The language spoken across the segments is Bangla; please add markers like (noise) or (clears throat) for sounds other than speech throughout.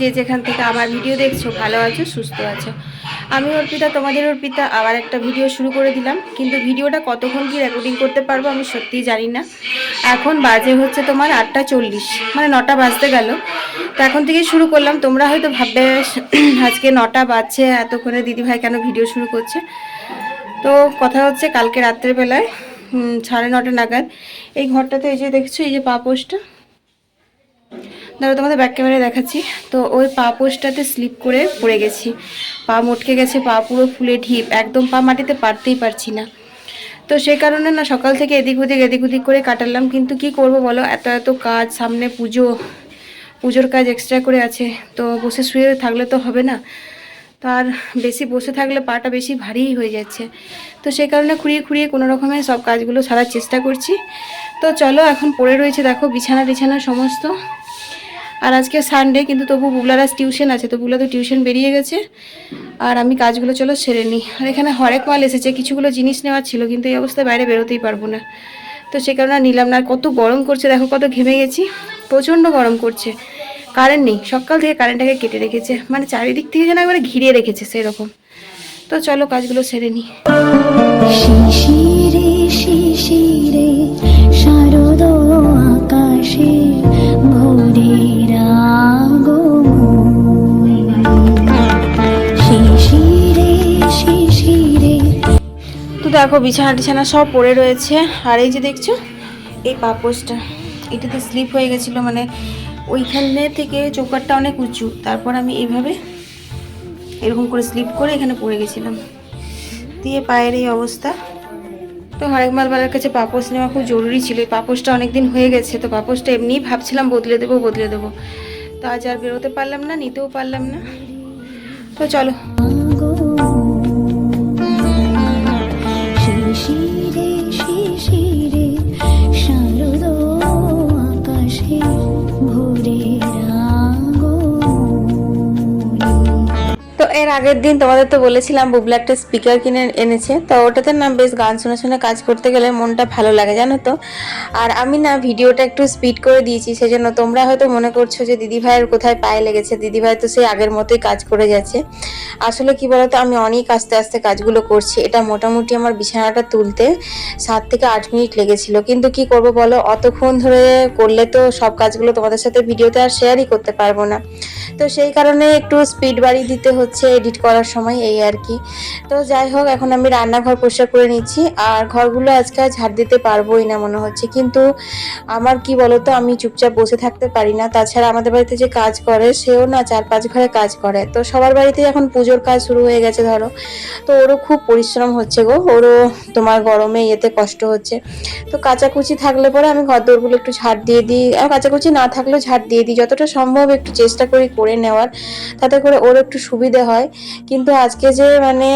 যে যেখান থেকে আমার ভিডিও দেখছ, ভালো আছো, সুস্থ আছো। আমি অর্পিতা, তোমাদের অর্পিতা, আবার একটা ভিডিও শুরু করে দিলাম। কিন্তু ভিডিওটা কতক্ষণ কি রেকর্ডিং করতে পারব আমি সত্যিই জানি না। এখন বাজে হচ্ছে তোমার আটটা চল্লিশ মানে নটা বাজতে গেল। তো এখন থেকে শুরু করলাম। তোমরা হয়তো ভাববে, আজকে নটা বাজছে, এতক্ষণে দিদিভাই কেন ভিডিও শুরু করছে? তো কথা হচ্ছে কালকে রাত্রেবেলায় সাড়ে নটা নাগাদ। এই ঘরটাতে এই যে দেখছ, এই যে পাপোশটা দাঁড়া তোমাদের ব্যাক ক্যামেরায় দেখাচ্ছি। তো ওই পা পোস্টটাতে স্লিপ করে পড়ে গেছি। পা মটকে গেছে, পা পুরো ফুলে ঢিপ। একদম পা মাটিতে পারতেই পারছি না। তো সেই কারণে না সকাল থেকে এদিক ওদিক এদিক ওদিক করে কাটালাম। কিন্তু কি করব বলো, এত এত কাজ, সামনে পুজো, পুজোর কাজ এক্সট্রা করে আছে। তো বসে শুয়ে থাকলে তো হবে না। তো আর বেশি বসে থাকলে পাটা বেশি ভারীই হয়ে যাচ্ছে। তো সেই কারণে খুঁড়িয়ে খুঁড়িয়ে কোনো রকমের সব কাজগুলো সারার চেষ্টা করছি। তো চলো, এখন পড়ে রয়েছে দেখো বিছানা টিছানা সমস্ত। আর আজকে সানডে কিন্তু তবু বুবলার আজ টিউশন আছে, তো বুবলা তো টিউশন বেরিয়ে গেছে। আর আমি কাজগুলো চলো সেরে নিই। আর এখানে হরেক মাল এসেছে, কিছুগুলো জিনিস নেওয়ার ছিল, কিন্তু এই অবস্থায় বাইরে বেরোতেই পারব না। তো সে কারণে নিলাম না কত গরম করছে, দেখো কত ঘেমে গেছি। প্রচণ্ড গরম করছে। কারেন্ট নেই, সকাল থেকে কারেন্টটাকে কেটে রেখেছে। মানে চারিদিক থেকে যেন একবারে ঘিরে রেখেছে সেরকম। তো চলো কাজগুলো সেরে নিই। শিশিরে শিশিরে শারদ দেখো, বিছানা টিছানা সব পড়ে রয়েছে। আর এই যে দেখছ, এই পাপোসটা এটাতে স্লিপ হয়ে গেছিল মানে ওইখানে থেকে চৌকাটটা অনেক উঁচু। তারপর আমি এইভাবে এরকম করে স্লিপ করে এখানে পড়ে গেছিলাম। দিয়ে পায়ের এই অবস্থা। তো হরেক মালবালার কাছে পাপোস নেওয়া খুব জরুরি ছিল। এই পাপোসটা অনেক দিন হয়ে গেছে, তো পাপোসটা এমনিই ভাবছিলাম বদলে দেবো বদলে দেবো। তো আজ আর বেরোতে পারলাম না, নিতেও পারলাম না। তো চলো tea. এর আগের দিন তোমাদের তো বলেছিলাম বুবলা একটা স্পিকার কিনে এনেছে, তো ওটাতে না বেশ গান শুনে শুনে কাজ করতে গেলে মনটা ভালো লাগে, জানো তো? আর আমি না ভিডিওটা একটু স্পিড করে দিয়েছি, সেজন্য তোমরা হয়তো মনে করছ যে দিদি ভাইয়ের কোথায় পায়ে লেগেছে, দিদি ভাই তো সেই আগের মতোই কাজ করে যাচ্ছে। আসলে কি বলতো, আমি অনেক আস্তে আস্তে কাজগুলো করছি, এটা মোটামুটি আমার বিছানাটা তুলতে সাত থেকে আট মিনিট লেগেছিল, কিন্তু কি করব বলো, অতক্ষণ ধরে করলে তো সব কাজগুলো তোমাদের সাথে ভিডিওতে আর শেয়ারই করতে পারব না। তো সেই কারণে একটু স্পিড বাড়িয়ে দিতে হচ্ছে এডিট করার সময় এই আর কি। তো যাই হোক, এখন আমি রান্নাঘর পরিষ্কার করে নিচ্ছি। আর ঘরগুলো আজকে ঝাড় দিতে পারবোই না মনে হচ্ছে। কিন্তু আমার কি বলতো, আমি চুপচাপ বসে থাকতে পারি না। তাছাড়া আমাদের বাড়িতে যে কাজ করে, সেও না চার পাঁচ ঘরে কাজ করে। তো সবার বাড়িতে এখন পুজোর কাজ শুরু হয়ে গেছে, ধরো। তো ওরও খুব পরিশ্রম হচ্ছে গো। ওরও তোমার গরমে ইয়েতে কষ্ট হচ্ছে। তো কাচাকুচি থাকলে পরে আমি ঘর দৌড়গুলো একটু ঝাড় দিয়ে দিই। আর কাচাকুচি না থাকলেও ঝাড় দিয়ে দিই। যতটা সম্ভব একটু চেষ্টা করি করে নেওয়ার। তাতে করে ওর একটু সুবিধে হয়। কিন্তু আজকে যে মানে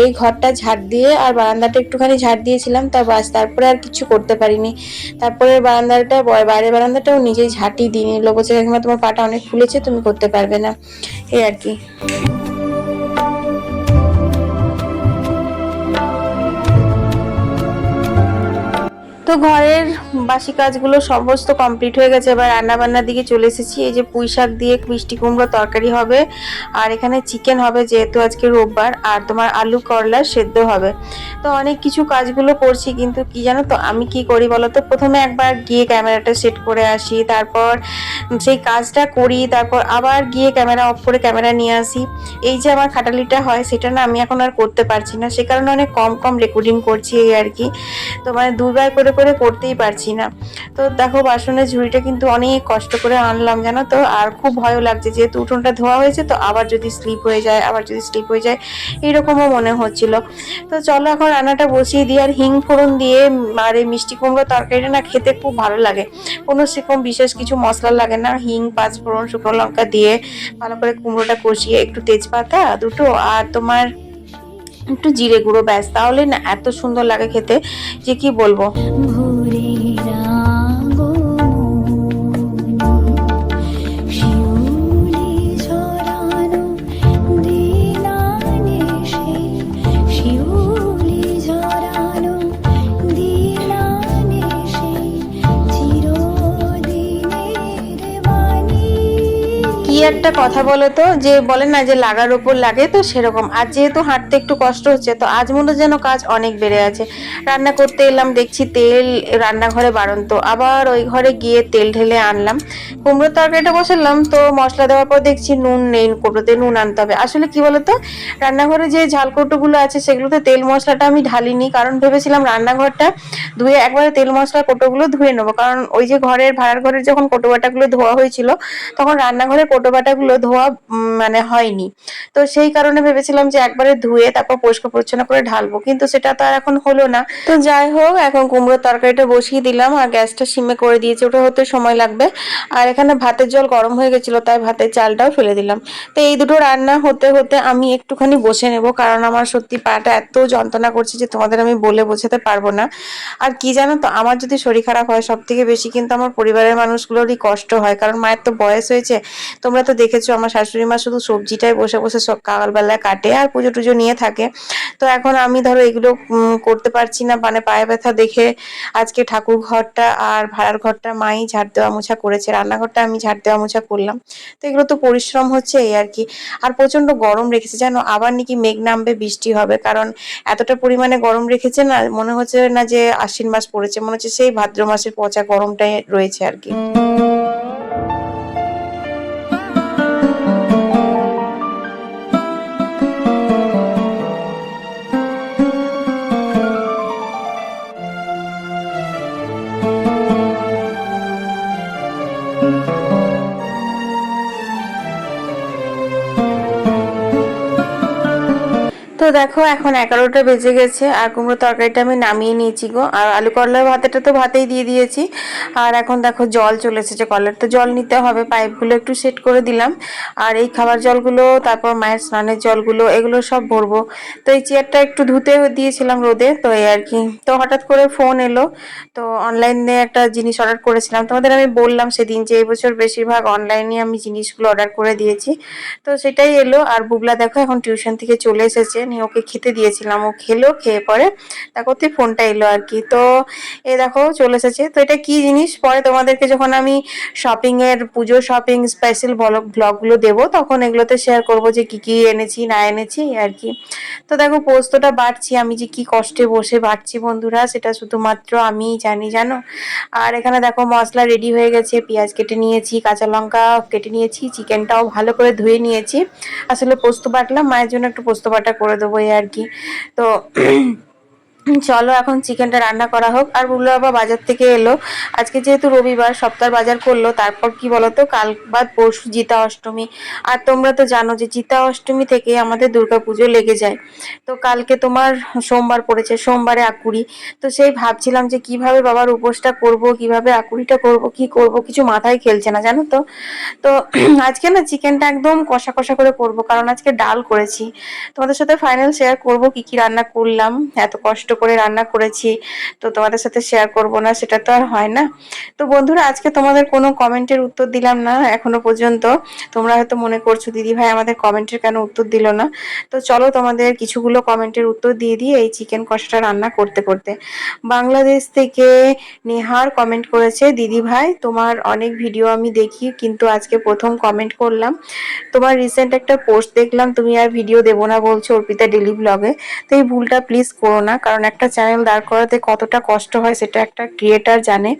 এই ঘরটা ঝাড় দিয়ে আর বারান্দাটা একটুখানি ঝাড় দিয়েছিলাম, তা বাস তারপরে আর কিছু করতে পারিনি। তারপরে বারান্দাটা বাইরের বারান্দাটাও নিজেই ঝাঁটি দিয়ে নিল বলছে, কাকিমা, তোমার পাটা অনেক ফুলেছে, তুমি করতে পারবে না। এই আর কি। তো ঘরের বাসি কাজগুলো সমস্ত কমপ্লিট হয়ে গেছে। এবার রান্না বান্নার দিকে চলে এসেছি। এই যে পুঁই শাক দিয়ে মিষ্টি কুমড়ো তরকারি হবে আর এখানে চিকেন হবে যেহেতু আজকে রোববার, আর তোমার আলু করলা সেদ্ধ হবে। তো অনেক কিছু কাজগুলো করছি, কিন্তু কি জানো তো, আমি কি করি বলো তো? প্রথমে একবার গিয়ে ক্যামেরাটা সেট করে আসি, তারপর সেই কাজটা করি, তারপর আবার গিয়ে ক্যামেরা অফ করে ক্যামেরা নিয়ে আসি। এই যে আমার খাটালিটা হয়, সেটা না আমি এখন আর করতে পারছি না, সে কারণে অনেক কম কম রেকর্ডিং করছি এই আর কি। তো মানে দুবার করে করে করতেই পারছি না। তো দেখো বাসনের ঝুড়িটা কিন্তু অনেক কষ্ট করে আনলাম, জানো তো? আর খুব ভয়ও লাগছে, যেহেতু উঠোনটা ধোয়া হয়েছে, তো আবার যদি স্লিপ হয়ে যায়, আবার যদি স্লিপ হয়ে যায় এইরকমও মনে হচ্ছিল। তো চলো এখন রান্নাটা বসিয়ে দিই, আর হিং ফোড়ন দিয়ে, আর এই মিষ্টি কুমড়ো তরকারিটা না খেতে খুব ভালো লাগে। কোনো সেরকম বিশেষ কিছু মশলা লাগে না, হিং, পাঁচ ফোড়ন, শুকনো লঙ্কা দিয়ে ভালো করে কুমড়োটা কষিয়ে, একটু তেজপাতা দুটো, আর তোমার একটু জিরে গুঁড়ো ব্যাস তাহলে না এত সুন্দর লাগে খেতে। যে কি বলব? একটা কথা বলো তো, যে বলে না যে লাগার ওপর লাগে, তো সেরকম। আর যেহেতু হাঁটতে একটু কষ্ট হচ্ছে, তো আজ মনে যেন কাজ অনেক বেড়ে আছে। রান্না করতে এলাম, দেখছি তেল রান্নাঘরে বাড়ন্ত। আবার ওই ঘরে গিয়ে তেল ঢেলে আনলাম। কুমড়োর তরকারিটা বসালাম, তো মশলা দেওয়ার পর দেখছি নুন নেই কোটোতে নুন আনতে হবে। আসলে কি বলতো রান্নাঘরে যে ঝাল কৌটোগুলো আছে, সেগুলোতে তেল মশলাটা আমি ঢালিনি, কারণ ভেবেছিলাম রান্নাঘরটা ধুয়ে একবারে তেল মশলা কোটোগুলো ধুয়ে নেব। কারণ ওই যে ঘরের, ভাড়ার ঘরের যখন কোটো বাটাগুলো ধোয়া হয়েছিল, তখন রান্নাঘরের কোটো বাটাগুলো ধোয়া মানে হয়নি। তো সেই কারণে ভেবেছিলাম যে একবারে ধুয়ে তারপর পরিষ্কার পরিচ্ছন্ন করে ঢালবো, কিন্তু সেটা তো আর এখন হলো না। তো যাই হোক, এখন কুমড়োর তরকারিটা বসিয়ে দিলাম আর গ্যাসটা সিমে করে দিয়েছি, ওটা হতে সময় লাগবে। আর এখানে ভাতের জল গরম হয়ে গেছিল, তাই ভাতের চালটাও ফেলে দিলাম। তো এই দুটো রান্না হতে হতে আমি একটুখানি বসে নেব, কারণ আমার সত্যি পাটা এত যন্ত্রণা করছে যে তোমাদের আমি বলে বোঝাতে পারব না। আর কি জানো তো, আমার যদি শরীর খারাপ হয় সব থেকে বেশি কিন্তু আমার পরিবারের মানুষগুলোরই কষ্ট হয়, কারণ মায়ের তো বয়স হয়েছে, তোমরা তো দেখেছ আমার শাশুড়ি মা শুধু সবজিটাই বসে বসে সব কালবেলায় কাটে আর পুজো টুজো নিয়ে থাকে। তো এখন আমি ধরো এগুলো করতে পারছি না। মানে পায়ে ব্যথা দেখে আজকে ঠাকুর ঘরটা আর ভাড়ার ঘরটা মাই ঝাড় দেওয়া মোছা করেছে। রান্নাঘরটা আমি ঝাড় দেওয়া মোছা করলাম। তো এগুলো তো পরিশ্রম হচ্ছে এই আর কি। আর প্রচণ্ড গরম রেখেছে। জানো, আবার নাকি মেঘ নামবে, বৃষ্টি হবে। কারণ এতটা পরিমাণে গরম রেখেছে না, মনে হচ্ছে না যে আশ্বিন মাস পড়েছে। মনে হচ্ছে সেই ভাদ্র মাসের পচা গরমটাই রয়েছে আর কি। দেখো, এখন এগারোটা বেজে গেছে। আর কুমড়ো তরকারিটা আমি নামিয়ে নিয়েছি গো। আর আলু করলার ভাতেটা তো ভাতেই দিয়ে দিয়েছি। আর এখন দেখো, জল চলে এসেছে কলের। তো জল নিতে হবে, পাইপগুলো একটু সেট করে দিলাম। আর এই খাবার জলগুলো, তারপর মায়ের স্নানের জলগুলো, এগুলো সব ভরবো। তো এই চেয়ারটা একটু ধুতে দিয়েছিলাম রোদে, তো এই আর কি। তো হঠাৎ করে ফোন এলো। তো অনলাইনে একটা জিনিস অর্ডার করেছিলাম। তোমাদের আমি বললাম সেদিন যে, এই বছর বেশিরভাগ অনলাইনে আমি জিনিসগুলো অর্ডার করে দিয়েছি। তো সেটাই এলো। আর বুবলা দেখো, এখন টিউশন থেকে চলে এসেছে। নিয়ে ওকে খেতে দিয়েছিলাম। ও খেলো, খেয়ে পরে তারপর তুই ফোনটা এলো আর কি। তো এ দেখো চলে এসেছে। তো এটা কি জিনিস? পরে তোমাদেরকে যখন আমি শপিং এর পুজো শপিং স্পেশাল ব্লগ ব্লগগুলো দেবো, তখন এগুলোতে শেয়ার করব যে কি কি এনেছি, না এনেছি আর কি। তো দেখো পোস্তটা বাটছি আমি যে কি কষ্টে বসে বাটছি বন্ধুরা, সেটা শুধুমাত্র আমিই জানি, জানো? আর এখানে দেখো মশলা রেডি হয়ে গেছে, পেঁয়াজ কেটে নিয়েছি, কাঁচা লঙ্কা কেটে নিয়েছি চিকেনটাও ভালো করে ধুয়ে নিয়েছি। আসলে পোস্ত বাটলাম, মায়ের জন্য একটু পোস্ত বাটা করে দেবো এই আর কি তো চলো এখন চিকেনটা রান্না করা হোক। আর বুবলু বাবা বাজার থেকে এলো। আজকে যেহেতু রবিবার সপ্তাহ বাজার করল, তারপর কি বলতো, কাল বাদ পরশু জিতা অষ্টমী। আর তোমরা তো জানো যে জিতা অষ্টমী থেকে আমাদের দুর্গা পুজো লেগে যায়। তো কালকে তোমার সোমবার পড়েছে, সোমবারে আকুড়ি তো সেই ভাবছিলাম যে কীভাবে বাবার উপোসটা করব, কীভাবে আকুড়িটা করব, কি করব, কিছু মাথায় খেলছে না, জানো তো? তো (clears throat) আজকে না চিকেনটা একদম কষা কষা করে করব, কারণ আজকে ডাল করেছি। তোমাদের সাথে ফাইনাল শেয়ার করব, কি কি রান্না করলাম, এত কষ্ট করে রান্না করেছি। তো তোমাদের সাথে শেয়ার করব না, সেটা তো আর হয় না। তো বন্ধুরা, আজকে তোমাদের কোনো কমেন্টের উত্তর দিলাম না এখনও পর্যন্ত। তোমরা হয়তো মনে করছ, দিদি ভাই আমাদের কমেন্টের কেন উত্তর দিল না? তো চলো তোমাদের কিছুগুলো কমেন্টের উত্তর দিয়ে দিয়ে এই চিকেন কষাটা রান্না করতে করতে। বাংলাদেশ থেকে নেহার কমেন্ট করেছে, দিদি ভাই, তোমার অনেক ভিডিও আমি দেখি, কিন্তু আজকে প্রথম কমেন্ট করলাম। তোমার রিসেন্ট একটা পোস্ট দেখলাম, তুমি আর ভিডিও দেবো না বলছো অর্পিতা ডেলি ব্লগে তো এই ভুলটা প্লিজ করো না, কারণ একটা চ্যানেল দাঁড় করাতে কতটা কষ্ট হয় সেটা একটা ক্রিয়েটার জানে।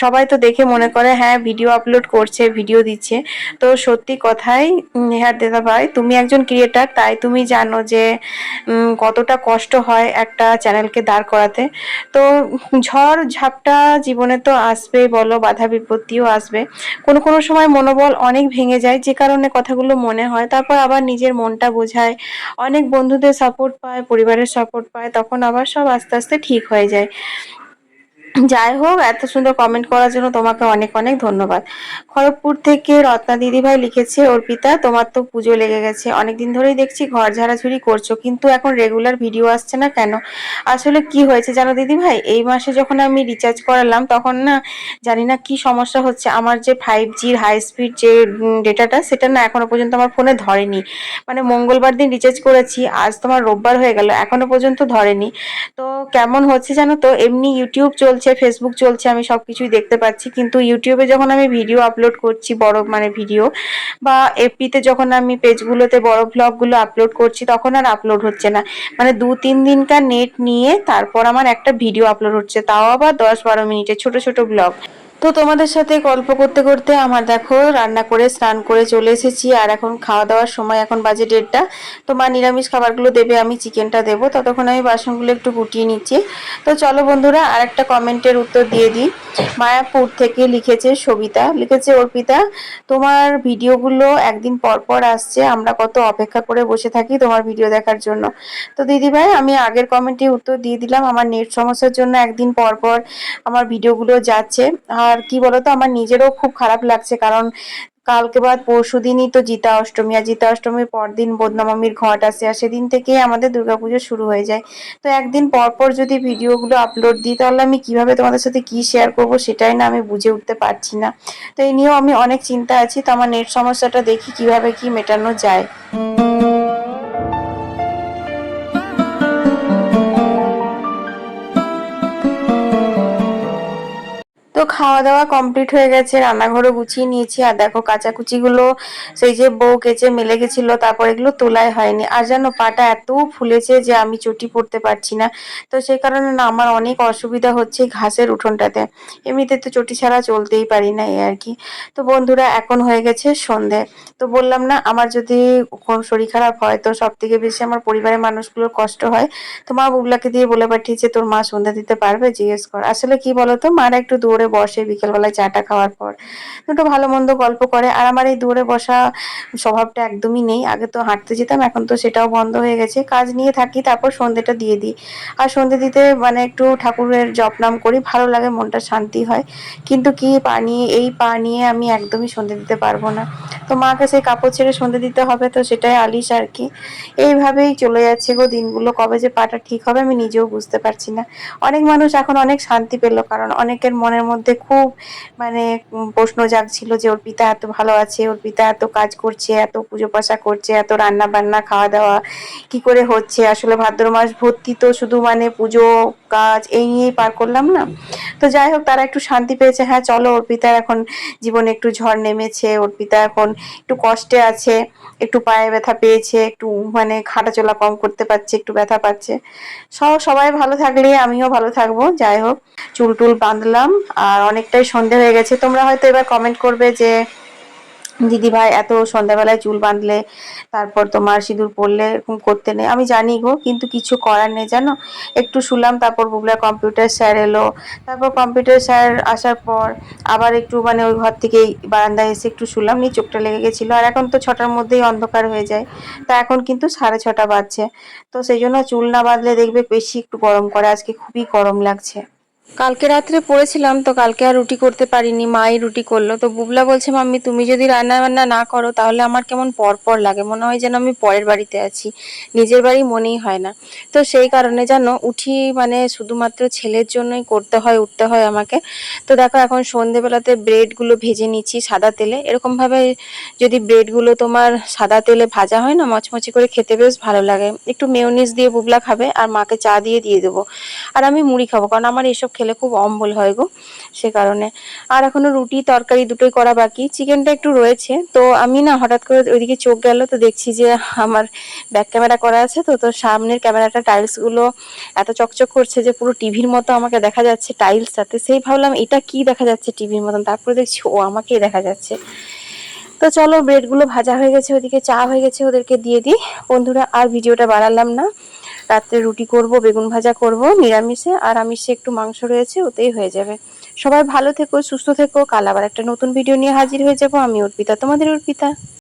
সবাই তো দেখে মনে করে হ্যাঁ ভিডিও আপলোড করছে ভিডিও দিচ্ছে। তো সত্যি কথাই নেহার দাদা ভাই, তুমি একজন ক্রিয়েটার তাই তুমি জানো যে কতটা কষ্ট হয় একটা চ্যানেলকে দাঁড় করাতে। তো ঝড় ঝাপটা জীবনে তো আসবে বলো, বাধা বিপত্তিও আসবে। কোনো কোনো সময় মনোবল অনেক ভেঙে যায়, যে কারণে কথাগুলো মনে হয়। তারপর আবার নিজের মনটা বোঝায়। অনেক বন্ধুদের সাপোর্ট পায়, পরিবারের সাপোর্ট পায়, তখন আবার সব আস্তে আস্তে ঠিক হয়ে যায়। যাই হোক এত সুন্দর কমেন্ট করার জন্য তোমাকে অনেক অনেক ধন্যবাদ। খড়গপুর থেকে রত্না দিদিভাই লিখেছে, অর্পিতা, তোমার তো পুজো লেগে গেছে। অনেকদিন ধরেই দেখছি ঘর ঝাড়াঝুড়ি করছ, কিন্তু এখন রেগুলার ভিডিও আসছে না কেন? আসলে কি হয়েছে জানো দিদিভাই এই মাসে যখন আমি রিচার্জ করালাম, তখন না জানি না কি সমস্যা হচ্ছে। আমার যে ফাইভ জির হাই স্পিড যে ডেটাটা সেটা না এখনও পর্যন্ত আমার ফোনে ধরেনি। মানে মঙ্গলবার দিন রিচার্জ করেছি, আজ তোমার রোববার হয়ে গেল, এখনও পর্যন্ত ধরেনি। তো কেমন হচ্ছে জানো তো? এমনি ইউটিউব চলছে চলছে ফেসবুক চলছে, আমি সব কিছুই দেখতে পাচ্ছি। কিন্তু ইউটিউবে যখন আমি ভিডিও আপলোড করছি, বড় মানে ভিডিও বা এফপিতে যখন আমি পেজগুলোতে বড় ব্লগগুলো আপলোড করছি, তখন আর আপলোড হচ্ছে না। মানে দু, তিন দিনকার নেট নিয়ে তারপর আমার একটা ভিডিও আপলোড হচ্ছে, তাও আবার দশ বারো মিনিটের ছোট ছোট ব্লগ তো তোমাদের সাথে গল্প করতে করতে আমার দেখো রান্না করে স্নান করে চলে এসেছি, আর এখন খাওয়া দাওয়ার সময়, এখন বাজে দেড়টা। তো মা নিরামিষ খাবারগুলো দেবে, আমি চিকেনটা দেবো। ততক্ষণ আমি বাসনগুলো একটু গুটিয়ে নিচ্ছি। তো চলো বন্ধুরা আর একটা কমেন্টের উত্তর দিয়ে দিই। মায়াপুর থেকে লিখেছে সবিতা, লিখেছে, অর্পিতা, তোমার ভিডিওগুলো একদিন পর পর আসছে, আমরা কত অপেক্ষা করে বসে থাকি তোমার ভিডিও দেখার জন্য। তো দিদি ভাই, আমি আগের কমেন্টে উত্তর দিয়ে দিলাম, আমার নেট সমস্যার জন্য একদিন পর পর আমার ভিডিওগুলো যাচ্ছে, আর কি বলতো, আমার নিজেরও খুব খারাপ লাগছে। কারণ কালকে বাদ পরশু দিনই তো জিতা অষ্টমী, আর জিতা অষ্টমীর পরদিন বদনামামির ঘট আসে, আর সেদিন থেকেই আমাদের দুর্গাপুজো শুরু হয়ে যায়। তো একদিন পর পর যদি ভিডিওগুলো আপলোড দিই, তাহলে আমি কীভাবে তোমাদের সাথে কি শেয়ার করব সেটাই না আমি বুঝে উঠতে পারছি না। তো এই নিয়েও আমি অনেক চিন্তা আছি, তো আমার নেট সমস্যাটা দেখি কীভাবে কি মেটানো যায়। খাওয়া দাওয়া কমপ্লিট হয়ে গেছে, রান্নাঘরও গুছিয়ে নিয়েছি। আর দেখো কাচাকুচিগুলো, সেই যে বউ কেচে মেলে গেছিল, তারপর এগুলো তোলাই হয়নি। আর জানো, পাটা এত ফুলেছে যে আমি চটি পড়তে পারছি না। তো সেই কারণে না, আমার অনেক অসুবিধা হচ্ছে ঘাসের উঠোনটাতে। এমনিতে তো চটি ছাড়া চলতেই পারি না এই আর কি। তো বন্ধুরা, এখন হয়ে গেছে সন্ধে। তো বললাম না, আমার যদি কোন শরীর খারাপ হয়, তো সব থেকে বেশি আমার পরিবারের মানুষগুলোর কষ্ট হয়। তো মা বুবলাকে দিয়ে বলে পাঠিয়েছে, তোর মা সন্ধ্যা দিতে পারবে? জিজ্ঞেস কর। আসলে কি বলতো, মারা একটু দূরে বসে বিকেলবেলায় চাটা খাওয়ার পর। দুটো ভালো মন্দ গল্প করে। আর আমার এই দূরে বসা স্বভাবটা একদমই নেই। আগে তো হাঁটতে যেতাম, এখন তো সেটাও বন্ধ হয়ে গেছে। কাজ নিয়ে থাকি, তারপর সন্ধেটা দিয়ে দিই। আর সন্ধে দিতে মানে একটু ঠাকুরের জপ নাম করি, ভালো লাগে, মনটা শান্তি হয়। কিন্তু কি পা নিয়ে, এই পা নিয়ে আমি একদমই সন্ধে দিতে পারব না। তো মাকে সেই কাপড় ছেড়ে সন্ধে দিতে হবে তো সেটাই আলিশ আর কি। এইভাবেই চলে যাচ্ছে গো দিনগুলো। কবে যে পাটা ঠিক হবে আমি নিজেও বুঝতে পারছি না। অনেক মানুষ এখন অনেক শান্তি পেল, কারণ অনেকের মনের মধ্যে খুব মানে প্রশ্ন জাগছিল যে ওর পিতা এত ভালো আছে, ওর পিতা এত কাজ করছে, এত পুজো পাশা করছে, এত রান্না বান্না খাওয়া দাওয়া কি করে হচ্ছে? আসলে ভাদ্র মাস ভর্তি তো শুধু মানে পুজো কাজ, এই নিয়েই পার করলাম না। তো যাই হোক, তারা একটু শান্তি পেয়েছে। হ্যাঁ চলো অর্পিতার এখন জীবনে একটু ঝড় নেমেছে। অর্পিতা এখন একটু কষ্টে আছে, একটু পায়ে ব্যথা পেয়েছে, একটু মানে হাঁটাচলা কম করতে পারছে, একটু ব্যথা পাচ্ছে। সব, সবাই ভালো থাকলে, আমিও ভালো থাকব। যাই হোক, চুল টুল বাঁধলাম, আর অনেকটাই সন্ধে হয়ে গেছে। তোমরা হয়তো এবার কমেন্ট করবে যে দিদি ভাই এত সন্ধ্যাবেলায় চুল বাঁধলে, তারপর তোমার সিঁদুর পরলে এরকম করতে নেই। আমি জানি গো, কিন্তু কিছু করার নেই, জানো? একটু শুলাম, তারপর বুবলা কম্পিউটার স্যার এলো। তারপর কম্পিউটার স্যার আসার পর আবার একটু মানে ওই ঘর থেকে বারান্দায় এসে একটু শুলাম, নিয়ে চোখটা লেগে গেছিল। আর এখন তো ছটার মধ্যেই অন্ধকার হয়ে যায়। তা এখন কিন্তু সাড়ে ছটা বাজছে। তো সেই জন্য চুল না বাঁধলে দেখবে বেশি একটু গরম করে। আজকে খুবই গরম লাগছে। কালকে রাত্রে পড়েছিলাম, তো কালকে আর রুটি করতে পারিনি, মাই রুটি করল। তো বুবলা বলছে, মাম্মি, তুমি যদি রান্না বান্না না করো, তাহলে আমার কেমন পর পর লাগে। মনে হয় যেন আমি পরের বাড়িতে আছি। নিজের বাড়ি মনেই হয় না। তো সেই কারণে জানো উঠি মানে শুধুমাত্র ছেলের জন্যই করতে হয়, উঠতে হয় আমাকে। তো দেখো, এখন সন্ধেবেলাতে ব্রেডগুলো ভেজে নিচ্ছি সাদা তেলে। এরকমভাবে যদি ব্রেডগুলো তোমার সাদা তেলে ভাজা হয় না, মচমচে করে খেতে বেশ ভালো লাগে। একটু মেয়োনিজ দিয়ে বুবলা খাবে, আর মাকে চা দিয়ে দিয়ে দেবো। আর আমি মুড়ি খাব, কারণ আমার এসব খেলে খুব অম্বল হয় গো, সে কারণে। আর এখনও রুটি, তরকারি দুটোই করা বাকি। চিকেনটা একটু রয়েছে, তো আমি না হঠাৎ করে ওইদিকে চোখ গেল, তো দেখছি যে আমার ব্যাক ক্যামেরা করা আছে, তো তো সামনের ক্যামেরাটা টাইলসগুলো এত চকচক করছে যে পুরো টিভির মতো আমাকে দেখা যাচ্ছে টাইলসটাতে সেই ভাবলাম, এটা কি দেখা যাচ্ছে টিভির মতন? তারপরে দেখছি, ও, আমাকেই দেখা যাচ্ছে। তো চলো ব্রেডগুলো ভাজা হয়ে গেছে ওদিকে চা হয়ে গেছে, ওদেরকে দিয়ে দিই। বন্ধুরা, আর ভিডিওটা বাড়ালাম না। রাত্রে রুটি করব, বেগুন ভাজা করব, নিরামিষে, আর আমিষে একটু মাংস রয়েছে, ওতেই হয়ে যাবে। সবাই ভালো থেকো, সুস্থ থেকো, কাল আবার একটা নতুন ভিডিও নিয়ে হাজির হয়ে যাব। আমি অর্পিতা, তোমাদের অর্পিতা।